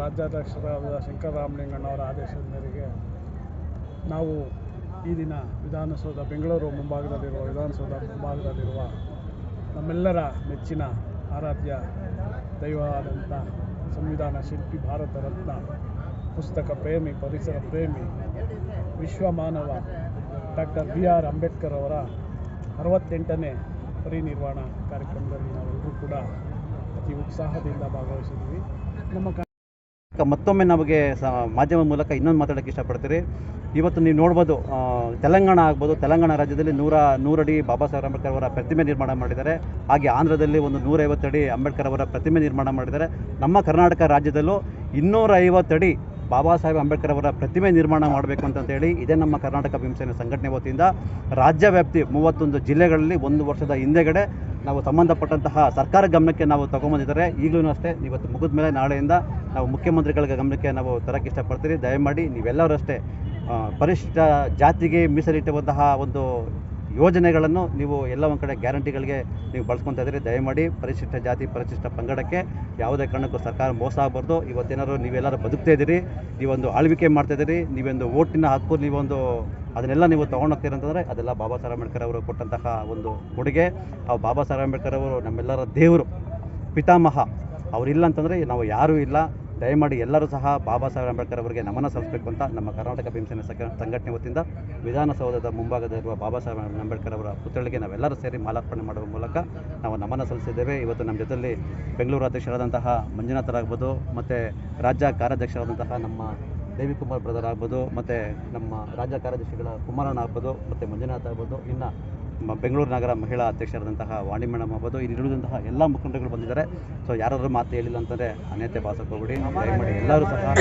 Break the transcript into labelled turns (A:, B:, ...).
A: ರಾಜ್ಯಾಧ್ಯಕ್ಷರಾದ ಶಂಕರರಾಮಲಿಂಗಣ್ಣವರ ಆದೇಶದ ಮೇರೆಗೆ ನಾವು ಈ ದಿನ ವಿಧಾನಸೌಧ ಬೆಂಗಳೂರು ಮುಂಭಾಗದಲ್ಲಿರುವ ವಿಧಾನಸೌಧ ಮುಂಭಾಗದಲ್ಲಿರುವ ನಮ್ಮೆಲ್ಲರ ಮೆಚ್ಚಿನ ಆರಾಧ್ಯ ದೈವವಾದಂಥ ಸಂವಿಧಾನ ಶಿಲ್ಪಿ ಭಾರತ ರತ್ನ ಪುಸ್ತಕ ಪ್ರೇಮಿ, ಪರಿಸರ ಪ್ರೇಮಿ, ವಿಶ್ವಮಾನವ ಡಾಕ್ಟರ್ ಬಿ ಆರ್ ಅಂಬೇಡ್ಕರ್ ಅವರ ಅರವತ್ತೆಂಟನೇ ಪರಿನಿರ್ವಾಣ ಕಾರ್ಯಕ್ರಮದಲ್ಲಿ ನಾವೆಲ್ಲರೂ ಕೂಡ ಅತಿ ಉತ್ಸಾಹದಿಂದ ಭಾಗವಹಿಸಿದ್ದೀವಿ. ನಮ್ಮ
B: ಮತ್ತೊಮ್ಮೆ ನಮಗೆ ಮಾಧ್ಯಮ ಮೂಲಕ ಇನ್ನೊಂದು ಮಾತಾಡೋಕ್ಕೆ ಇಷ್ಟಪಡ್ತೀರಿ. ಇವತ್ತು ನೀವು ನೋಡ್ಬೋದು ತೆಲಂಗಾಣ ಆಗ್ಬೋದು, ತೆಲಂಗಾಣ ರಾಜ್ಯದಲ್ಲಿ ನೂರ, ನೂರಡಿ ಬಾಬಾ ಸಾಹೇಬ್ ಅಂಬೇಡ್ಕರ್ ಅವರ ಪ್ರತಿಮೆ ನಿರ್ಮಾಣ ಮಾಡಿದ್ದಾರೆ. ಹಾಗೆ ಆಂಧ್ರದಲ್ಲಿ ಒಂದು ನೂರೈವತ್ತಡಿ ಅಂಬೇಡ್ಕರ್ ಅವರ ಪ್ರತಿಮೆ ನಿರ್ಮಾಣ ಮಾಡಿದ್ದಾರೆ. ನಮ್ಮ ಕರ್ನಾಟಕ ರಾಜ್ಯದಲ್ಲೂ ಇನ್ನೂರ ಐವತ್ತಡಿ ಬಾಬಾ ಸಾಹೇಬ್ ಅಂಬೇಡ್ಕರ್ ಅವರ ಪ್ರತಿಮೆ ನಿರ್ಮಾಣ ಮಾಡಬೇಕು ಅಂತಂತೇಳಿ ಇದೇ ನಮ್ಮ ಕರ್ನಾಟಕ ಭೀಮಸೇನೆ ಸಂಘಟನೆ ವತಿಯಿಂದ ರಾಜ್ಯ ವ್ಯಾಪ್ತಿ ಮೂವತ್ತೊಂದು ಜಿಲ್ಲೆಗಳಲ್ಲಿ ಒಂದು ವರ್ಷದ ಹಿಂದೆಗಡೆ ನಾವು ಸಂಬಂಧಪಟ್ಟಂತಹ ಸರ್ಕಾರ ಗಮನಕ್ಕೆ ನಾವು ತಗೊಂಬಂದಿದ್ದಾರೆ. ಈಗಲೂ ಅಷ್ಟೇ, ಇವತ್ತು ಮುಗಿದ ಮೇಲೆ ನಾಳೆಯಿಂದ ನಾವು ಮುಖ್ಯಮಂತ್ರಿಗಳ ಗಮನಕ್ಕೆ ನಾವು ತರಕ್ಕೆ ಇಷ್ಟಪಡ್ತೀರಿ ದಯಮಾಡಿ ನೀವೆಲ್ಲರೂ ಅಷ್ಟೇ ಪರಿಶಿಷ್ಟ ಜಾತಿಗೆ ಮೀಸಲಿಟ್ಟುವಂತಹ ಒಂದು ಯೋಜನೆಗಳನ್ನು ನೀವು ಎಲ್ಲ ಒಂದು ಕಡೆ ಗ್ಯಾರಂಟಿಗಳಿಗೆ ನೀವು ಬಳಸ್ಕೊತಾ ಇದ್ದೀರಿ. ದಯಮಾಡಿ ಪರಿಶಿಷ್ಟ ಜಾತಿ, ಪರಿಶಿಷ್ಟ ಪಂಗಡಕ್ಕೆ ಯಾವುದೇ ಕಾರಣಕ್ಕೂ ಸರ್ಕಾರ ಮೋಸ ಆಗಬಾರ್ದು. ಇವತ್ತೇನಾದ್ರು ನೀವೆಲ್ಲರೂ ಬದುಕ್ತಾ ಇದ್ದೀರಿ, ನೀವೊಂದು ಆಳ್ವಿಕೆ ಮಾಡ್ತಾ ಇದ್ದೀರಿ, ನೀವೊಂದು ಓಟಿನ ಹಕ್ಕು, ನೀವೊಂದು ಅದನ್ನೆಲ್ಲ ನೀವು ತೊಗೊಂಡೋಗ್ತೀರ ಅಂತಂದರೆ ಅದೆಲ್ಲ ಬಾಬಾ ಸಾಹೇಬ್ ಅಂಬೇಡ್ಕರ್ ಅವರು ಕೊಟ್ಟಂತಹ ಒಂದು ಕೊಡುಗೆ. ಆ ಬಾಬಾ ಸಾಹೇಬ್ ಅಂಬೇಡ್ಕರ್ ಅವರು ನಮ್ಮೆಲ್ಲರ ದೇವರು, ಪಿತಾಮಹ. ಅವರಿಲ್ಲ ಅಂತಂದರೆ ನಾವು ಯಾರೂ ಇಲ್ಲ. ದಯಮಾಡಿ ಎಲ್ಲರೂ ಸಹ ಬಾಬಾ ಸಾಹೇಬ್ ಅಂಬೇಡ್ಕರ್ ಅವರಿಗೆ ನಮನ ಸಲ್ಲಿಸಬೇಕು ಅಂತ ನಮ್ಮ ಕರ್ನಾಟಕ ಭೀಮಸೇನೆ ಸಂಘ ಸಂಘಟನೆ ವತಿಯಿಂದ ವಿಧಾನಸೌಧದ ಮುಂಭಾಗದಲ್ಲಿರುವ ಬಾಬಾ ಸಾಹೇಬ್ ಅಂಬೇಡ್ಕರ್ ಅವರ ಪುತ್ಥಳಿಗೆ ನಾವೆಲ್ಲರೂ ಸೇರಿ ಮಾಲಾರ್ಪಣೆ ಮಾಡುವ ಮೂಲಕ ನಾವು ನಮನ ಸಲ್ಲಿಸಿದ್ದೇವೆ. ಇವತ್ತು ನಮ್ಮ ಜೊತೆಯಲ್ಲಿ ಬೆಂಗಳೂರು ಅಧ್ಯಕ್ಷರಾದಂತಹ ಮಂಜುನಾಥರಾಗ್ಬೋದು ಮತ್ತು ರಾಜ್ಯ ಕಾರ್ಯಾಧ್ಯಕ್ಷರಾದಂತಹ ನಮ್ಮ ದೇವಿಕುಮಾರ್ ಬ್ರದರ್ ಆಗ್ಬೋದು, ಮತ್ತು ನಮ್ಮ ರಾಜ್ಯ ಕಾರ್ಯದರ್ಶಿಗಳ ಕುಮಾರಣ್ಣ ಆಗ್ಬೋದು, ಮತ್ತು ಮಂಜುನಾಥ್ ಆಗ್ಬೋದು. ಇನ್ನು ಬೆಂಗಳೂರು ನಗರ ಮಹಿಳಾ ಅಧ್ಯಕ್ಷರಾದಂತಹ ವಾಣಿ ಮೇಡಮ್ ಆಗ್ಬೋದು. ಇಲ್ಲಿರುವಂತಹ ಎಲ್ಲ ಮುಖಂಡರುಗಳು ಬಂದಿದ್ದಾರೆ. ಸೊ ಯಾರಾದರೂ ಮಾತು ಹೇಳಿಲ್ಲ ಅಂತಂದರೆ ಅನ್ಯತೆ ಭಾಸಕ್ಕೆ ಹೋಗ್ಬಿಡಿ. ದಯಮಾಡಿ ಎಲ್ಲರೂ ಸಹ